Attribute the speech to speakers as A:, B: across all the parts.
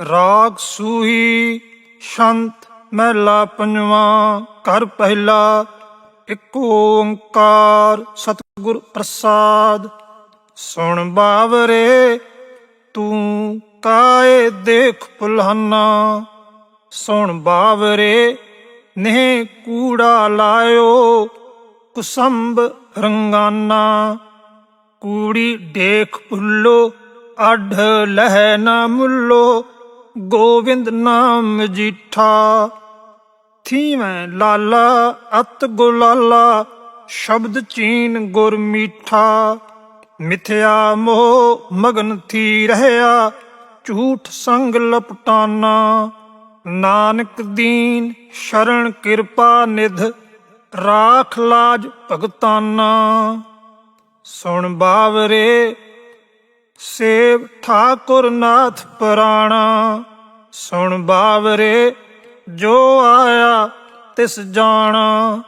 A: ਰਾਗ ਸੂਹੀ ਸ਼ੰਤ ਮਹਿਲਾ ਪੰਜਵਾਂ, ਘਰ ਪਹਿਲਾ, ਇੱਕ ਓੰਕਾਰ ਸਤਿਗੁਰ ਪ੍ਰਸਾਦ। ਸੁਣ ਬਾਵਰੇ, ਤੂੰ ਕਾਏ ਦੇਖ ਪੁਲਹਾਨਾ ਸੁਣ ਬਾਵਰੇ ਨੇ ਕੂੜਾ ਲਾਇਓ ਕੁਸੰਭ ਰੰਗਾਨਾ। ਕੂੜੀ ਦੇਖ ਭੁੱਲੋ ਅਢ ਲਹਿ ਨਾ ਮੁੱਲੋ ਗੋਵਿੰਦ ਨਾਮ ਜੀਠਾ। ਥੀਵੇਂ ਲਾਲਾ ਅਤ ਗੁਲਾਲਾ, ਸ਼ਬਦ ਚੀਨ ਗੁਰ ਮੀਠਾ। ਮਿਥਿਆ ਮੋਹ ਮਗਨ ਥੀ ਰਹਿਆ, ਝੂਠ ਸੰਗ ਲਪਟਾਨਾ। ਨਾਨਕ ਦੀਨ ਸ਼ਰਣ ਕਿਰਪਾ ਨਿਧ, ਰਾਖ ਲਾਜ ਭਗਤਾਨਾ। ਸੁਣ ਬਾਵਰੇ ਸੇਵ ਠਾਕੁਰ ਨਾਥ ਪ੍ਰਾਣਾ, ਸੁਣ ਬਾਵਰੇ, ਜੋ ਆਇਆ ਤਿਸ ਜਾਣਾ।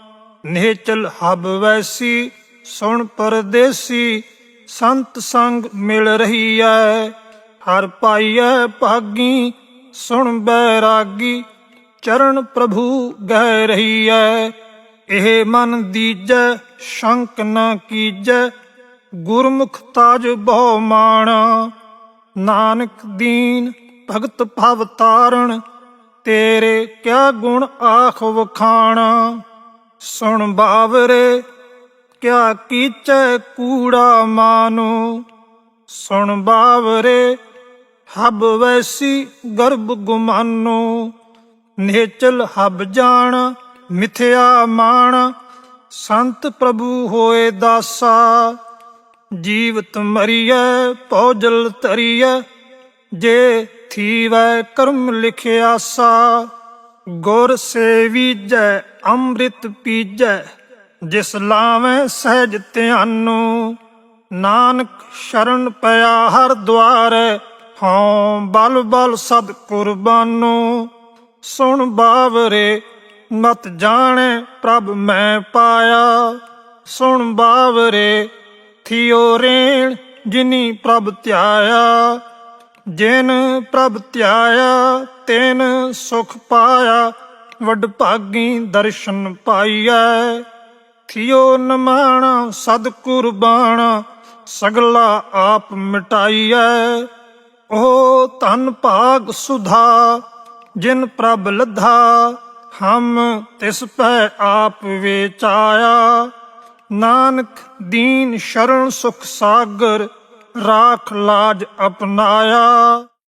A: ਨੇਚਲ ਹਬ ਵੈਸੀ, ਸੁਣ ਪਰਦੇਸੀ, ਸੰਤ ਸੰਗ ਮਿਲ ਰਹੀ ਐ। ਹਰ ਪਾਈਐ ਭਾਗੀ, ਸੁਣ ਬੈਰਾਗੀ, ਚਰਨ ਪ੍ਰਭੂ ਗਹਿ ਰਹੀ ਐ। ਇਹ ਮਨ ਦੀਜੈ, ਸ਼ੰਕ ਨਾ ਕੀਜੈ ਗੁਰਮੁਖ ਤਾਜ ਬਹੁ ਮਾਣ। ਨਾਨਕ ਦੀਨ ਭਗਤ ਭਵ ਤਾਰਣ ਤੇਰੇ ਕਿਆ ਗੁਣ ਆਖ ਵਖਾਣਾ। ਸੁਣ ਬਾਵਰੇ, ਕਿਆ ਕੀਚੈ ਕੂੜਾ ਮਾਨੋ। ਸੁਣ ਬਾਵਰੇ, ਹਬ ਵੈਸੀ ਗਰਭ ਗੁਮਾਨੋ। ਨੇਚਲ ਹਬ ਜਾਣ, ਮਿਥਿਆ ਮਾਣ। ਸੰਤ ਪ੍ਰਭੂ ਹੋਏ ਦਾਸਾ। ਜੀਵਤ ਮਰੀਐ, ਪੌਜਲ ਤਰੀਐ। ਜੇ ਥੀਵੈ ਕਰਮ ਲਿਖਿਆ ਸਾ, ਗੁਰ ਸੇਵੀਜੈ, ਅੰਮ੍ਰਿਤ ਪੀਜੈ। ਜਿਸ ਲਾਵੇਂ ਸਹਿਜ ਧਿਆਨੋ, ਨਾਨਕ ਸ਼ਰਨ ਪਿਆ ਹਰ ਦੁਆਰੈ। ਹਉ ਬਲ ਬਲ ਸਦ ਕੁਰਬਾਨੋ, ਸੁਣ ਬਾਵਰੇ, ਮਤ ਜਾਣੇ ਪ੍ਰਭ ਮੈਂ ਪਾਇਆ। ਸੁਣ ਬਾਵਰੇ ਥਿਓ ਰੇਣ ਜਿਨੀ ਪ੍ਰਭ ਧਿਆਇਆ, ਜਿਨ ਪ੍ਰਭ ਧਿਆਇਆ, ਤਿਨ ਸੁਖ ਪਾਇਆ, ਵਡ ਭਾਗੀ ਦਰਸ਼ਨ ਪਾਈਐ। ਥਿਓ ਨਮਾਣਾ ਸਦ ਕੁਰਬਾਣਾ ਸਗਲਾ ਆਪ ਮਿਟਾਈਐ। ਉਹ ਧਨ ਭਾਗ ਸੁਧਾ, ਜਿਨ ਪ੍ਰਭ ਲਧਾ, ਹਮ ਤਿਸ ਪੈ ਆਪ ਵੇਚਾਇਆ। ਨਾਨਕ ਦੀਨ ਸ਼ਰਨ ਸੁਖ ਸਾਗਰ ਰਾਖ ਲਾਜ ਅਪਨਾਇਆ।